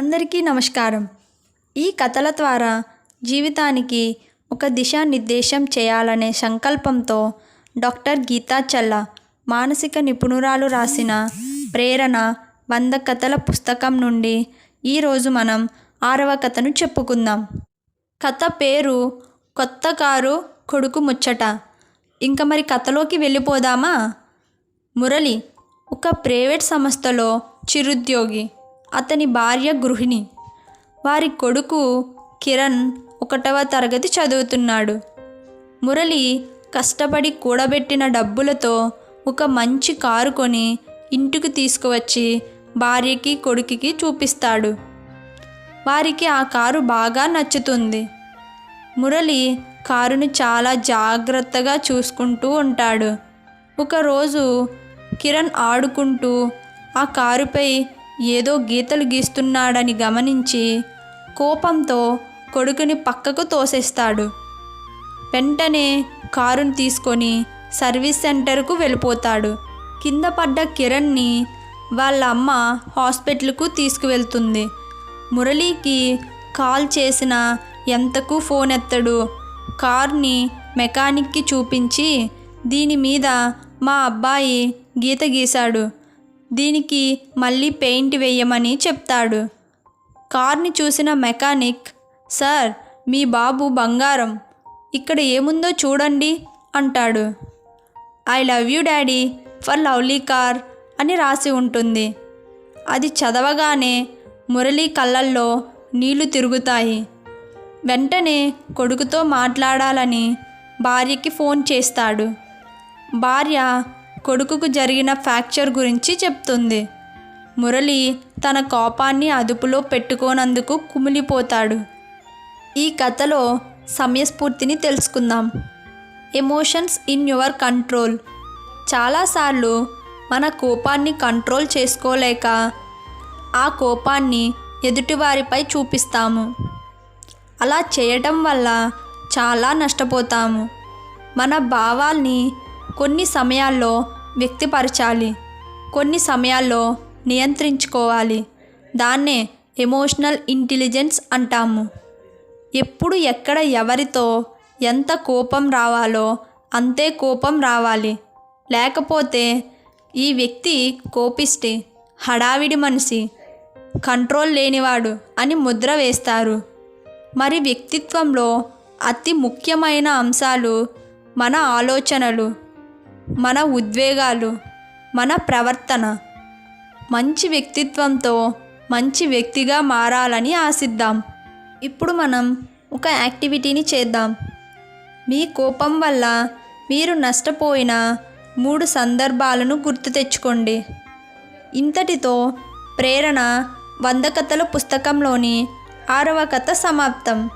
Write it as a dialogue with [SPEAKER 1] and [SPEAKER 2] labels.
[SPEAKER 1] అందరికీ నమస్కారం. ఈ కథల ద్వారా జీవితానికి ఒక దిశానిర్దేశం చేయాలనే సంకల్పంతో డాక్టర్ గీతా చల్లా మానసిక నిపుణురాలు రాసిన ప్రేరణ వంద కథల పుస్తకం నుండి ఈరోజు మనం ఆరవ కథను చెప్పుకుందాం. కథ పేరు కొత్త కారు కొడుకు ముచ్చట. ఇంక మరి కథలోకి వెళ్ళిపోదామా? మురళి ఒక ప్రైవేట్ సంస్థలో చిరుద్యోగి. అతని భార్య గృహిణి. వారి కొడుకు కిరణ్ ఒకటవ తరగతి చదువుతున్నాడు. మురళి కష్టపడి కూడబెట్టిన డబ్బులతో ఒక మంచి కారు కొని ఇంటికి తీసుకువచ్చి భార్యకి కొడుకుకి చూపిస్తాడు. వారికి ఆ కారు బాగా నచ్చుతుంది. మురళి కారును చాలా జాగ్రత్తగా చూసుకుంటూ ఉంటాడు. ఒకరోజు కిరణ్ ఆడుకుంటూ ఆ కారుపై ఏదో గీతలు గీస్తున్నాడని గమనించి కోపంతో కొడుకుని పక్కకు తోసేస్తాడు. వెంటనే కారుని తీసుకొని సర్వీస్ సెంటర్కు వెళ్ళిపోతాడు. కింద పడ్డ కిరణ్ని వాళ్ళ అమ్మ హాస్పిటల్కు తీసుకువెళ్తుంది. మురళీకి కాల్ చేసిన ఎంతకు ఫోన్ ఎత్తడు. కార్ని మెకానిక్కి చూపించి దీని మీద మా అబ్బాయి గీత గీశాడు. దీనికి మళ్ళీ పెయింట్ వేయమని చెప్తాడు. కార్ని చూసిన మెకానిక్ సార్ మీ బాబు బంగారం. ఇక్కడ ఏముందో చూడండి అంటాడు. I love you daddy for lovely car అని రాసి ఉంటుంది. అది చదవగానే మురళీ కళ్ళల్లో నీళ్ళు తిరుగుతాయి. వెంటనే కొడుకుతో మాట్లాడాలని భార్యకి ఫోన్ చేస్తాడు. భార్య కొడుకుకు జరిగిన ఫ్రాక్చర్ గురించి చెప్తుంది. మురళి తన కోపాన్ని అదుపులో పెట్టుకోనందుకు కుమిలిపోతాడు. ఈ కథలో సమయస్ఫూర్తిని తెలుసుకుందాం. Emotions in your control. చాలాసార్లు మన కోపాన్ని కంట్రోల్ చేసుకోలేక ఆ కోపాన్ని ఎదుటివారిపై చూపిస్తాము. అలా చేయటం వల్ల చాలా నష్టపోతాము. మన భావాల్ని కొన్ని సమయాల్లో వ్యక్తపరచాలి. కొన్ని సమయాల్లో నియంత్రించుకోవాలి. దాన్నే ఎమోషనల్ ఇంటెలిజెన్స్ అంటాము. ఎప్పుడు ఎక్కడ ఎవరితో ఎంత కోపం రావాలో అంతే కోపం రావాలి. లేకపోతే ఈ వ్యక్తి కోపిష్టి హడావిడి మనిషి కంట్రోల్ లేనివాడు అని ముద్ర వేస్తారు. మరి వ్యక్తిత్వంలో అతి ముఖ్యమైన అంశాలు మన ఆలోచనలు. మన ఉద్వేగాలు మన ప్రవర్తన మంచి వ్యక్తిత్వంతో మంచి వ్యక్తిగా మారాలని ఆశిద్దాం. ఇప్పుడు మనం ఒక యాక్టివిటీని చేద్దాం. మీ కోపం వల్ల మీరు నష్టపోయిన మూడు సందర్భాలను గుర్తు తెచ్చుకోండి. ఇంతటితో ప్రేరణ వంద కథల పుస్తకంలోని ఆరవ కథ సమాప్తం.